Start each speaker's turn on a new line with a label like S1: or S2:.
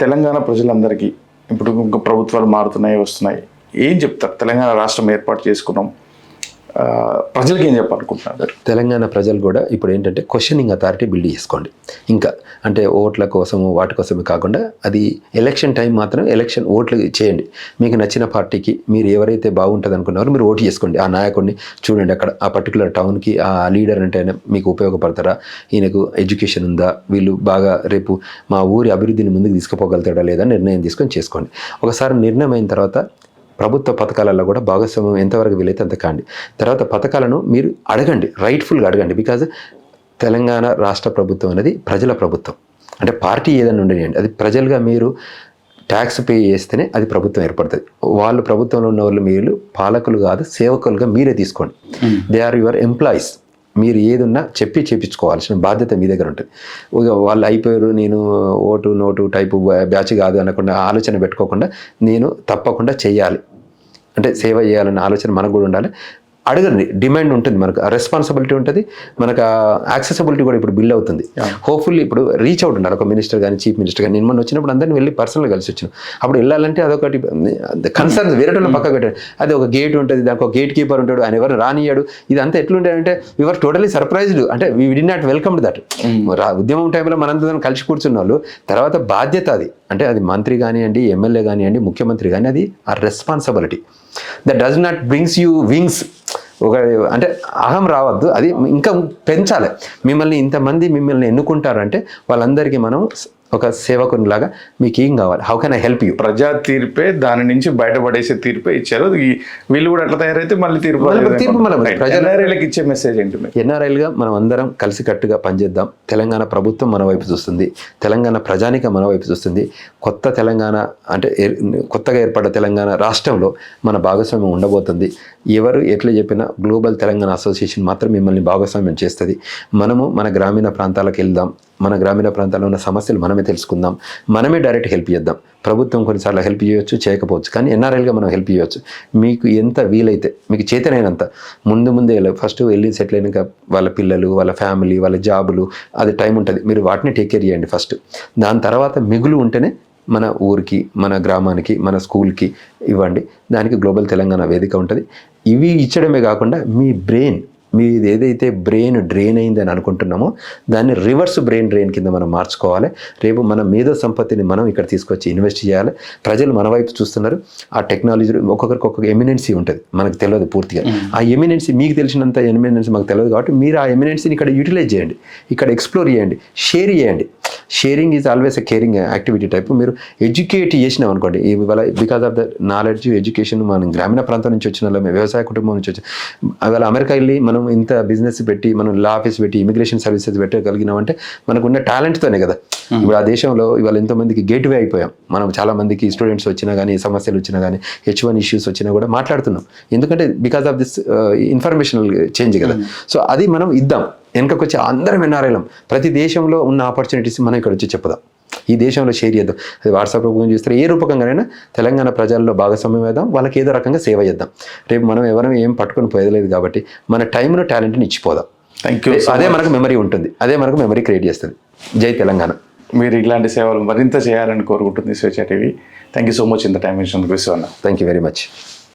S1: తెలంగాణ ప్రజలందరికీ ఇప్పుడు ఇంకా ప్రభుత్వాలు మారుతున్నాయి వస్తున్నాయి. ఏం చెప్తారు? తెలంగాణ రాష్ట్రం ఏర్పాటు చేసుకున్నాం. ప్రజలకి ఏం చెప్పాలనుకుంటున్నారు
S2: తెలంగాణ ప్రజలు కూడా ఇప్పుడు ఏంటంటే క్వశ్చనింగ్ అథారిటీ బిల్డ్ చేసుకోండి. ఇంకా అంటే ఓట్ల కోసము వాటి కోసమే కాకుండా అది ఎలక్షన్ టైం మాత్రం ఎలక్షన్ ఓట్లు చేయండి. మీకు నచ్చిన పార్టీకి మీరు ఎవరైతే బాగుంటుంది అనుకున్నారో మీరు ఓటు చేసుకోండి. ఆ నాయకుడిని చూడండి అక్కడ ఆ పర్టికులర్ టౌన్కి ఆ లీడర్ అంటే ఆయన మీకు ఉపయోగపడతారా? ఈయనకు ఎడ్యుకేషన్ ఉందా? వీళ్ళు బాగా రేపు మా ఊరి అభివృద్ధిని ముందుకు తీసుకుపోగలుగుతాడా లేదా నిర్ణయం తీసుకొని చేసుకోండి. ఒకసారి నిర్ణయం అయిన తర్వాత ప్రభుత్వ పథకాలలో కూడా భాగస్వామ్యం ఎంతవరకు వీలైతే అంత కాండి. తర్వాత పథకాలను మీరు అడగండి రైట్ఫుల్గా అడగండి. బికాజ్ తెలంగాణ రాష్ట్ర ప్రభుత్వం అనేది ప్రజల ప్రభుత్వం. అంటే పార్టీ ఏదైనా ఉండనివ్వండి అది ప్రజలుగా మీరు ట్యాక్స్ పే చేస్తేనే అది ప్రభుత్వం ఏర్పడుతుంది. వాళ్ళు ప్రభుత్వంలో ఉన్న వాళ్ళు మీరు పాలకులు కాదు సేవకులుగా మీరే తీసుకోండి. దే ఆర్ యువర్ ఎంప్లాయీస్ మీరు ఏది ఉన్నా చెప్పి చేపించుకోవాల్సిన బాధ్యత మీ దగ్గర ఉంటుంది. ఇక వాళ్ళు అయిపోయారు నేను ఓటు నోటు టైపు బ్యాచ్ కాదు అనకుండా ఆలోచన పెట్టుకోకుండా నేను తప్పకుండా చేయాలి. అంటే సేవ చేయాలన్న ఆలోచన మనకు కూడా ఉండాలి. అడగండి. డిమాండ్ ఉంటుంది మనకు. రెస్పాన్సిబిలిటీ ఉంటుంది. మనకు యాక్సెసిబిలిటీ కూడా ఇప్పుడు బిల్డ్ అవుతుంది. హోప్ఫుల్లీ ఇప్పుడు రీచ్ అవుట్ ఉండాలి. ఒక మినిస్టర్ కానీ చీఫ్ మినిస్టర్ కానీ నేను మొన్న వచ్చినప్పుడు అందరిని వెళ్ళి పర్సనల్గా కలిసి వచ్చాను. అప్పుడు వెళ్ళాలంటే అదొకటి కన్సర్న్ వేరే వాళ్ళని పక్క పెట్టాడు అది ఒక గేట్ ఉంటుంది. దానికి ఒక గేట్ కీపర్ ఉంటాడు. ఆయన ఎవరు రానియాడు ఇదంతా ఎట్లుంటాయంటే యువర్ టోటలీ సర్ప్రైజ్డ్ అంటే we did not welcome that ఉద్యమం టైంలో మనంతా కలిసి కూర్చున్న వాళ్ళు తర్వాత బాధ్యత అది. అంటే అది మంత్రి కానివ్వండి ఎమ్మెల్యే కానివ్వండి ముఖ్యమంత్రి కానీ అది ఆ responsibility that does not brings you wings ఒక అంటే అహం రావద్దు అది ఇంకా పెంచాలి. మిమ్మల్ని ఇంతమంది మిమ్మల్ని ఎన్నుకుంటారంటే వాళ్ళందరికీ మనం ఒక సేవకునిలాగా మీకు ఏం కావాలి? How can I help you
S1: ప్రజా తీర్పే దాని నుంచి బయటపడేసే తీర్పే ఇచ్చారు. వీళ్ళు కూడా అట్లా తయారైతే మళ్ళీ తీర్పు
S2: తీర్పు మనం-
S1: ప్రజలకు ఇచ్చే మెసేజ్ ఏంటి
S2: ఎన్ఆర్ఐలుగా మనం అందరం కలిసికట్టుగా పనిచేద్దాం. తెలంగాణ ప్రభుత్వం మన వైపు చూస్తుంది. తెలంగాణ ప్రజానిక మన వైపు చూస్తుంది. కొత్త తెలంగాణ అంటే కొత్తగా ఏర్పడ్డ తెలంగాణ రాష్ట్రంలో మన భాగస్వామ్యం ఉండబోతుంది. ఎవరు ఎట్లా చెప్పినా గ్లోబల్ తెలంగాణ అసోసియేషన్ మాత్రం మిమ్మల్ని భాగస్వామ్యం చేస్తుంది. మనము మన గ్రామీణ ప్రాంతాలకు వెళ్దాం. మన గ్రామీణ ప్రాంతాల్లో ఉన్న సమస్యలు మనమే తెలుసుకుందాం. మనమే డైరెక్ట్ హెల్ప్ చేద్దాం. ప్రభుత్వం కొన్నిసార్లు హెల్ప్ చేయొచ్చు చేయకపోవచ్చు. కానీ ఎన్ఆర్ఎల్గా మనం హెల్ప్ చేయొచ్చు. మీకు ఎంత వీలైతే మీకు చేతనైనంత. ముందు ముందే ఫస్ట్ వెళ్ళి సెటిల్ అయినాక వాళ్ళ పిల్లలు వాళ్ళ ఫ్యామిలీ వాళ్ళ జాబులు అది టైం ఉంటుంది. మీరు వాటిని టేక్ కేర్ చేయండి ఫస్ట్ దాని తర్వాత మిగులు ఉంటేనే మన ఊరికి మన గ్రామానికి మన స్కూల్కి ఇవ్వండి. దానికి గ్లోబల్ తెలంగాణ వేదిక ఉంటుంది. ఇవి ఇచ్చడమే కాకుండా మీ బ్రెయిన్ మీది ఏదైతే బ్రెయిన్ డ్రైన్ అయింది అని అనుకుంటున్నామో దాన్ని రివర్స్ బ్రెయిన్ డ్రైన్ కింద మనం మార్చుకోవాలి. రేపు మన మేధో సంపత్తిని మనం ఇక్కడ తీసుకొచ్చి ఇన్వెస్ట్ చేయాలి. ప్రజలు మన వైపు చూస్తున్నారు. ఆ టెక్నాలజీ ఒక్కొక్కరికి ఒక్కొక్క ఎమినెన్సీ ఉంటుంది. మనకు తెలియదు పూర్తిగా. ఆ ఎమినెన్సీ మీకు తెలిసినంత ఎమినెన్సీ మాకు తెలియదు కాబట్టి మీరు ఆ ఎమినెన్సీని ఇక్కడ యూటిలైజ్ చేయండి. ఇక్కడ ఎక్స్ప్లోర్ చేయండి. షేర్ చేయండి. Sharing is always a caring activity type మీరు ఎడ్యుకేట్ చేసినాం అనుకోండి ఇవాళ because of the knowledge education మనం గ్రామీణ ప్రాంతం నుంచి వచ్చిన వాళ్ళమే వ్యవసాయ కుటుంబం నుంచి వచ్చి ఇవాళ అమెరికా వెళ్ళి మనం ఇంత బిజినెస్ పెట్టి మనం లా ఆఫీస్ పెట్టి ఇమిగ్రేషన్ సర్వీసెస్ పెట్టగలిగినామంటే మనకున్న టాలెంట్తోనే కదా. ఇప్పుడు ఆ దేశంలో ఇవాళ ఎంతోమందికి గేట్ వే అయిపోయాం. మనం చాలా మందికి స్టూడెంట్స్ వచ్చినా కానీ సమస్యలు వచ్చినా కానీ హెచ్ వన్ ఇష్యూస్ వచ్చినా కూడా మాట్లాడుతున్నాం. ఎందుకంటే because of this informational change కదా. సో అది మనం ఇద్దాం. వెనకకు వచ్చి అందరం ఎన్ఆర్ఐలం ప్రతి దేశంలో ఉన్న ఆపర్చునిటీస్ మనం ఇక్కడ వచ్చి చెప్పుదాం. ఈ దేశంలో షేర్ చేద్దాం. అది వాట్సాప్ రూపంగా చూస్తే ఏ రూపకంగానైనా తెలంగాణ ప్రజల్లో భాగస్వామ్యం వేద్దాం వాళ్ళకి ఏదో రకంగా సేవ చేద్దాం. రేపు మనం ఎవరం ఏం పట్టుకొని పోయలేదు కాబట్టి మన టైంను టాలెంట్ని ఇచ్చిపోదాం.
S1: థ్యాంక్ యూ
S2: అదే మనకు మెమరీ ఉంటుంది. అదే మనకు మెమరీ క్రియేట్ చేస్తుంది. జై తెలంగాణ.
S1: మీరు ఇలాంటి సేవలు మరింత చేయాలని కోరుకుంటుంది స్వేచ్ఛ TV. Thank you so much ఇంత టైం ఇచ్చినందుకు Vishwanna
S2: thank you very much